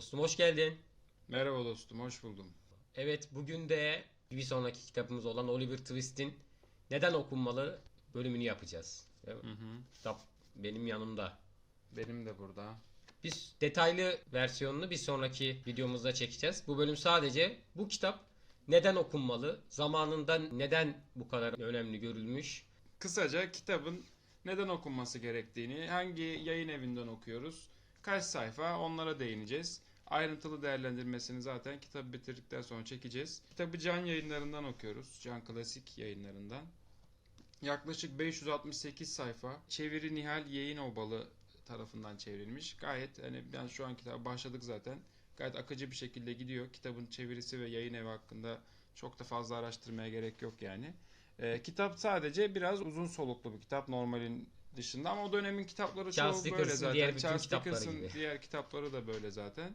Dostum hoş geldin. Merhaba dostum, hoş buldum. Evet bugün de bir sonraki kitabımız olan Oliver Twist'in Neden Okunmalı bölümünü yapacağız. Hı hı. Kitap benim yanımda. Benim de burada. Biz detaylı versiyonunu bir sonraki videomuzda çekeceğiz. Bu bölüm sadece bu kitap neden okunmalı, zamanında neden bu kadar önemli görülmüş. Kısaca kitabın neden okunması gerektiğini, hangi yayın evinden okuyoruz, kaç sayfa onlara değineceğiz. Ayrıntılı değerlendirmesini zaten kitabı bitirdikten sonra çekeceğiz. Kitabı Can yayınlarından okuyoruz. Can Klasik yayınlarından. Yaklaşık 568 sayfa. Çeviri Nihal Yayınobalı tarafından çevrilmiş. Gayet hani ben şu an kitaba başladık zaten. Gayet akıcı bir şekilde gidiyor. Kitabın çevirisi ve yayın evi hakkında çok da fazla araştırmaya gerek yok yani. Ee, kitap sadece biraz uzun soluklu bir kitap normalin dışında ama o dönemin kitapları Charles çoğu böyle zaten. diğer Charles gibi. diğer kitapları da böyle zaten.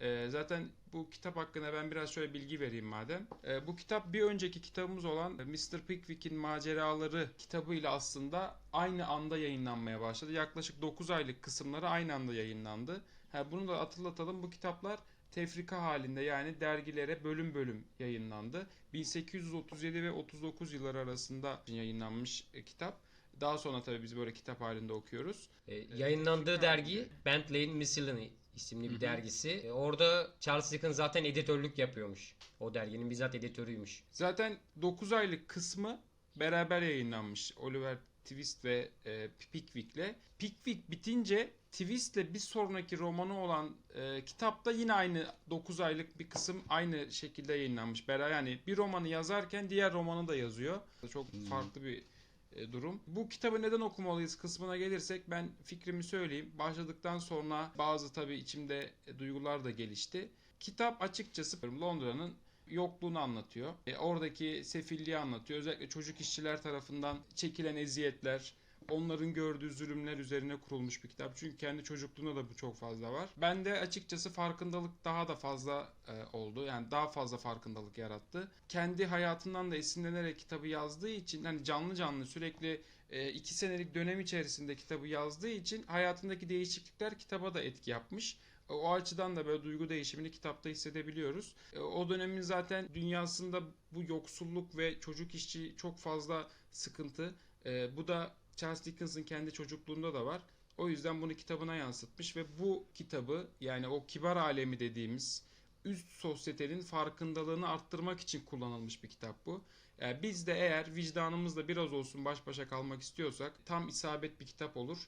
Ee, zaten bu kitap hakkında ben biraz şöyle bilgi vereyim madem. Ee, bu kitap bir önceki kitabımız olan Mr. Pickwick'in Maceraları kitabıyla aslında aynı anda yayınlanmaya başladı. Yaklaşık 9 aylık kısımları aynı anda yayınlandı. Ha, bunu da hatırlatalım bu kitaplar tefrika halinde yani dergilere bölüm bölüm yayınlandı. 1837 ve 39 yılları arasında yayınlanmış e, kitap. Daha sonra tabii biz böyle kitap halinde okuyoruz. E, yayınlandığı Tefrika dergi halinde. Bentley'in Miscellany isimli bir Hı hı. dergisi. E, orada Charles Dickens zaten editörlük yapıyormuş. O derginin bizzat editörüymüş. Zaten 9 aylık kısmı beraber yayınlanmış Oliver Twist ve e, Pickwick'le. Pickwick bitince Twist'le bir sonraki romanı olan e, kitapta yine aynı 9 aylık bir kısım aynı şekilde yayınlanmış. Beraber yani bir romanı yazarken diğer romanı da yazıyor. Çok farklı bir e, durum. Bu kitabı neden okumalıyız kısmına gelirsek ben fikrimi söyleyeyim. Başladıktan sonra bazı tabii içimde e, duygular da gelişti. Kitap açıkçası Londra'nın yokluğunu anlatıyor. E, oradaki sefilliği anlatıyor. Özellikle çocuk işçiler tarafından çekilen eziyetler, onların gördüğü zulümler üzerine kurulmuş bir kitap. Çünkü kendi çocukluğunda da bu çok fazla var. Ben de açıkçası farkındalık daha da fazla e, oldu. Yani daha fazla farkındalık yarattı. Kendi hayatından da esinlenerek kitabı yazdığı için hani canlı canlı sürekli e, iki senelik dönem içerisinde kitabı yazdığı için hayatındaki değişiklikler kitaba da etki yapmış. O açıdan da böyle duygu değişimini kitapta hissedebiliyoruz. E, O dönemin zaten dünyasında bu yoksulluk ve çocuk işçi çok fazla sıkıntı. E, Bu da Charles Dickens'ın kendi çocukluğunda da var. O yüzden bunu kitabına yansıtmış ve bu kitabı yani o kibar alemi dediğimiz üst sosyetenin farkındalığını arttırmak için kullanılmış bir kitap bu. E, Biz de eğer vicdanımızla biraz olsun baş başa kalmak istiyorsak tam isabet bir kitap olur.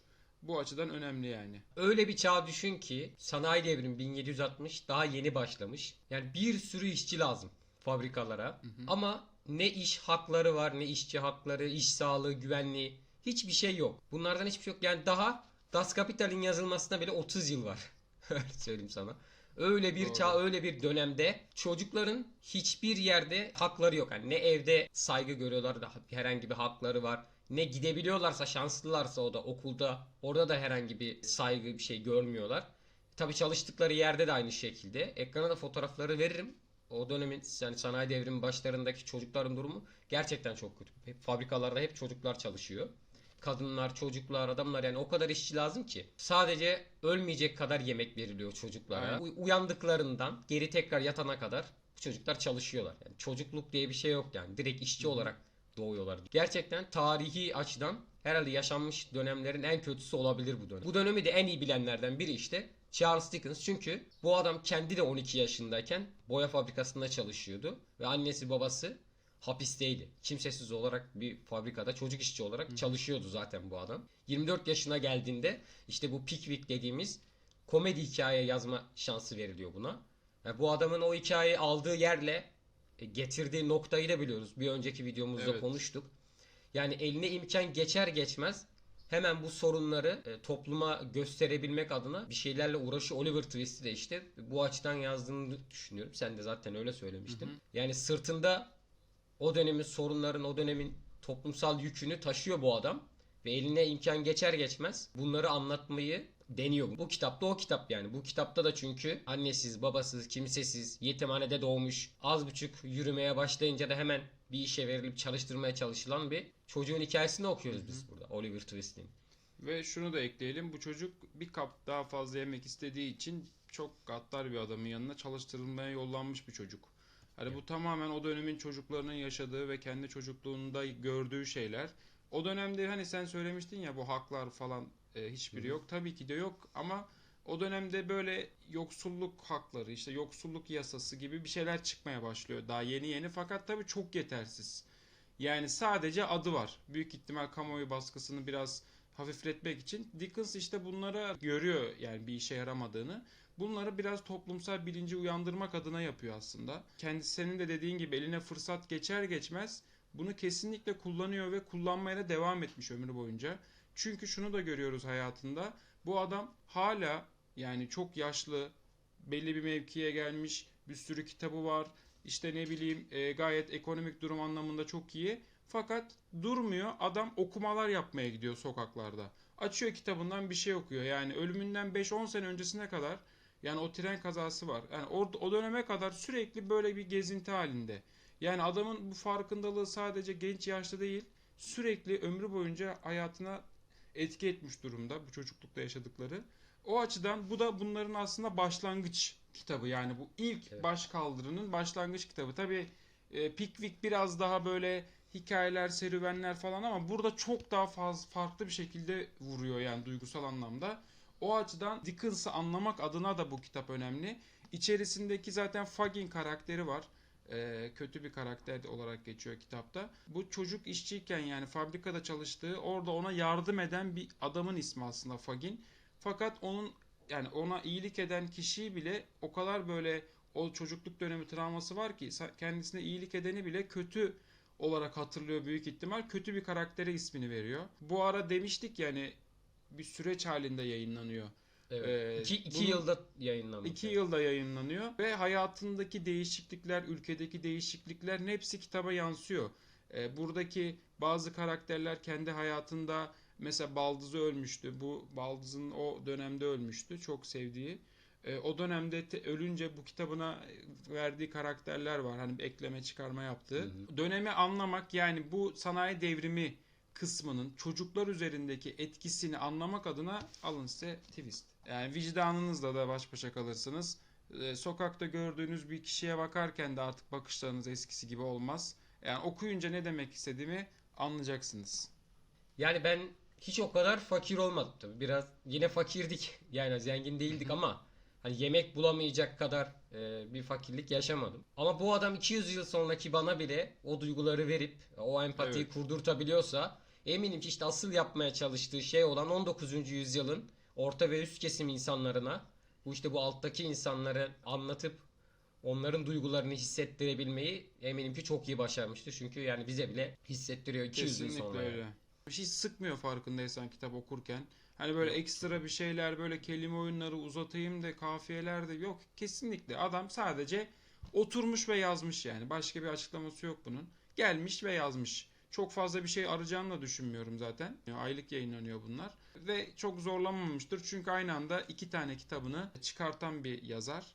Bu açıdan önemli yani. Öyle bir çağ düşün ki sanayi devrimi 1760 daha yeni başlamış. Yani bir sürü işçi lazım fabrikalara. Ama ne iş hakları var, ne işçi hakları, iş sağlığı, güvenliği hiçbir şey yok. Bunlardan hiçbir şey yok. Yani daha Das Kapital'in yazılmasına bile 30 yıl var. Öyle söyleyeyim sana. Öyle bir Doğru. çağ, öyle bir dönemde çocukların hiçbir yerde hakları yok. Yani ne evde saygı görüyorlar da herhangi bir hakları var. Ne gidebiliyorlarsa, şanslılarsa o da okulda, orada da herhangi bir saygı bir şey görmüyorlar. Tabii çalıştıkları yerde de aynı şekilde. Ekrana da fotoğrafları veririm. O dönemin yani sanayi devrimi başlarındaki çocukların durumu gerçekten çok kötü. Hep fabrikalarda hep çocuklar çalışıyor. Kadınlar, çocuklar, adamlar yani o kadar işçi lazım ki. Sadece ölmeyecek kadar yemek veriliyor çocuklara. U- uyandıklarından geri tekrar yatana kadar bu çocuklar çalışıyorlar. Yani çocukluk diye bir şey yok yani. Direkt işçi olarak doğuyorlar. Gerçekten tarihi açıdan herhalde yaşanmış dönemlerin en kötüsü olabilir bu dönem. Bu dönemi de en iyi bilenlerden biri işte Charles Dickens. Çünkü bu adam kendi de 12 yaşındayken boya fabrikasında çalışıyordu. Ve annesi babası hapisteydi. Kimsesiz olarak bir fabrikada çocuk işçi olarak çalışıyordu zaten bu adam. 24 yaşına geldiğinde işte bu Pickwick dediğimiz komedi hikaye yazma şansı veriliyor buna. Yani bu adamın o hikayeyi aldığı yerle e, getirdiği noktayı da biliyoruz. Bir önceki videomuzda Evet. konuştuk. Yani eline imkan geçer geçmez hemen bu sorunları e, topluma gösterebilmek adına bir şeylerle uğraşı Oliver Twist'i de işte bu açıdan yazdığını düşünüyorum. Sen de zaten öyle söylemiştin. Yani sırtında o dönemin sorunların, o dönemin toplumsal yükünü taşıyor bu adam. Ve eline imkan geçer geçmez bunları anlatmayı deniyor. Bu kitapta o kitap yani. Bu kitapta da çünkü annesiz, babasız, kimsesiz, yetimhanede doğmuş, az buçuk yürümeye başlayınca da hemen bir işe verilip çalıştırmaya çalışılan bir çocuğun hikayesini okuyoruz biz burada. Oliver Twist'in. Ve şunu da ekleyelim. Bu çocuk bir kap daha fazla yemek istediği için çok gaddar bir adamın yanına çalıştırılmaya yollanmış bir çocuk. Hani bu tamamen o dönemin çocuklarının yaşadığı ve kendi çocukluğunda gördüğü şeyler. O dönemde hani sen söylemiştin ya bu haklar falan e, hiçbiri yok. Tabii ki de yok ama o dönemde böyle yoksulluk hakları işte yoksulluk yasası gibi bir şeyler çıkmaya başlıyor. Daha yeni yeni fakat tabii çok yetersiz. Yani sadece adı var. Büyük ihtimal kamuoyu baskısını biraz hafifletmek için Dickens işte bunları görüyor yani bir işe yaramadığını. Bunları biraz toplumsal bilinci uyandırmak adına yapıyor aslında. Kendisi senin de dediğin gibi eline fırsat geçer geçmez bunu kesinlikle kullanıyor ve kullanmaya da devam etmiş ömrü boyunca. Çünkü şunu da görüyoruz hayatında. Bu adam hala yani çok yaşlı, belli bir mevkiye gelmiş, bir sürü kitabı var. İşte ne bileyim e, gayet ekonomik durum anlamında çok iyi. Fakat durmuyor. Adam okumalar yapmaya gidiyor sokaklarda. Açıyor kitabından bir şey okuyor. Yani ölümünden 5-10 sene öncesine kadar yani o tren kazası var. Yani orada o döneme kadar sürekli böyle bir gezinti halinde. Yani adamın bu farkındalığı sadece genç yaşta değil, sürekli ömrü boyunca hayatına etki etmiş durumda bu çocuklukta yaşadıkları. O açıdan bu da bunların aslında başlangıç kitabı. Yani bu ilk Evet. baş kaldırının başlangıç kitabı. Tabii e, Pickwick biraz daha böyle hikayeler, serüvenler falan ama burada çok daha fazla farklı bir şekilde vuruyor yani duygusal anlamda. O açıdan Dickens'ı anlamak adına da bu kitap önemli. İçerisindeki zaten Fagin karakteri var. Ee, kötü bir karakter olarak geçiyor kitapta. Bu çocuk işçiyken yani fabrikada çalıştığı orada ona yardım eden bir adamın ismi aslında Fagin. Fakat onun yani ona iyilik eden kişiyi bile o kadar böyle o çocukluk dönemi travması var ki kendisine iyilik edeni bile kötü olarak hatırlıyor büyük ihtimal. Kötü bir karaktere ismini veriyor. Bu ara demiştik yani bir süreç halinde yayınlanıyor. Evet. Ee, iki, iki bunun- yılda yayınlanmış. İki yılda yayınlanıyor ve hayatındaki değişiklikler, ülkedeki değişikliklerin hepsi kitaba yansıyor. Ee, buradaki bazı karakterler kendi hayatında mesela Baldız'ı ölmüştü. Bu Baldız'ın o dönemde ölmüştü. Çok sevdiği. Ee, o dönemde te- ölünce bu kitabına verdiği karakterler var. Hani ekleme çıkarma yaptığı. Hı Dönemi anlamak yani bu sanayi devrimi kısmının çocuklar üzerindeki etkisini anlamak adına alın size twist. Yani vicdanınızla da baş başa kalırsınız. Ee, sokakta gördüğünüz bir kişiye bakarken de artık bakışlarınız eskisi gibi olmaz. Yani okuyunca ne demek istediğimi anlayacaksınız. Yani ben hiç o kadar fakir olmadım tabii. Biraz yine fakirdik. Yani zengin değildik ama hani yemek bulamayacak kadar e, bir fakirlik yaşamadım. Ama bu adam 200 yıl sonraki bana bile o duyguları verip o empatiyi Evet. kurdurtabiliyorsa eminim ki işte asıl yapmaya çalıştığı şey olan 19. yüzyılın orta ve üst kesim insanlarına bu işte bu alttaki insanları anlatıp onların duygularını hissettirebilmeyi eminim ki çok iyi başarmıştır. Çünkü yani bize bile hissettiriyor 200 yıl Kesinlikle sonra. yani. öyle. Hiç sıkmıyor farkındaysan kitap okurken. Hani böyle ekstra bir şeyler böyle kelime oyunları uzatayım da kafiyeler de yok. Kesinlikle adam sadece oturmuş ve yazmış yani. Başka bir açıklaması yok bunun. Gelmiş ve yazmış. Çok fazla bir şey arayacağını da düşünmüyorum zaten. Aylık yayınlanıyor bunlar. Ve çok zorlanmamıştır. Çünkü aynı anda iki tane kitabını çıkartan bir yazar.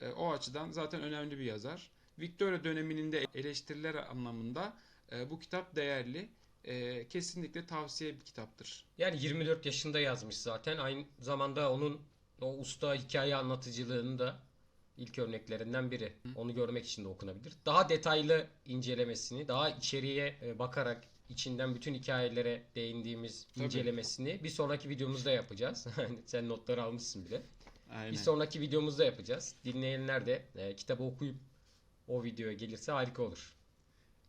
E, o açıdan zaten önemli bir yazar. Victoria döneminin de eleştiriler anlamında e, bu kitap değerli. E, kesinlikle tavsiye bir kitaptır. Yani 24 yaşında yazmış zaten. Aynı zamanda onun o usta hikaye anlatıcılığının da ilk örneklerinden biri. Onu görmek için de okunabilir. Daha detaylı incelemesini, daha içeriye e, bakarak içinden bütün hikayelere değindiğimiz Tabii. incelemesini bir sonraki videomuzda yapacağız. Sen notları almışsın bile. Aynen. Bir sonraki videomuzda yapacağız. Dinleyenler de e, kitabı okuyup o videoya gelirse harika olur.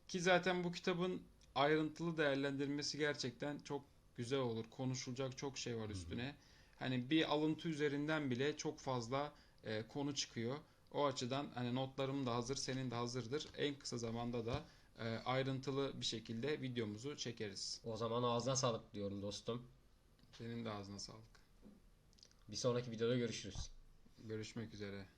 Ki zaten bu kitabın ayrıntılı değerlendirmesi gerçekten çok güzel olur. Konuşulacak çok şey var üstüne. Hani bir alıntı üzerinden bile çok fazla e, konu çıkıyor. O açıdan hani notlarım da hazır, senin de hazırdır. En kısa zamanda da e, ayrıntılı bir şekilde videomuzu çekeriz. O zaman ağzına sağlık diyorum dostum. Senin de ağzına sağlık. Bir sonraki videoda görüşürüz. Görüşmek üzere.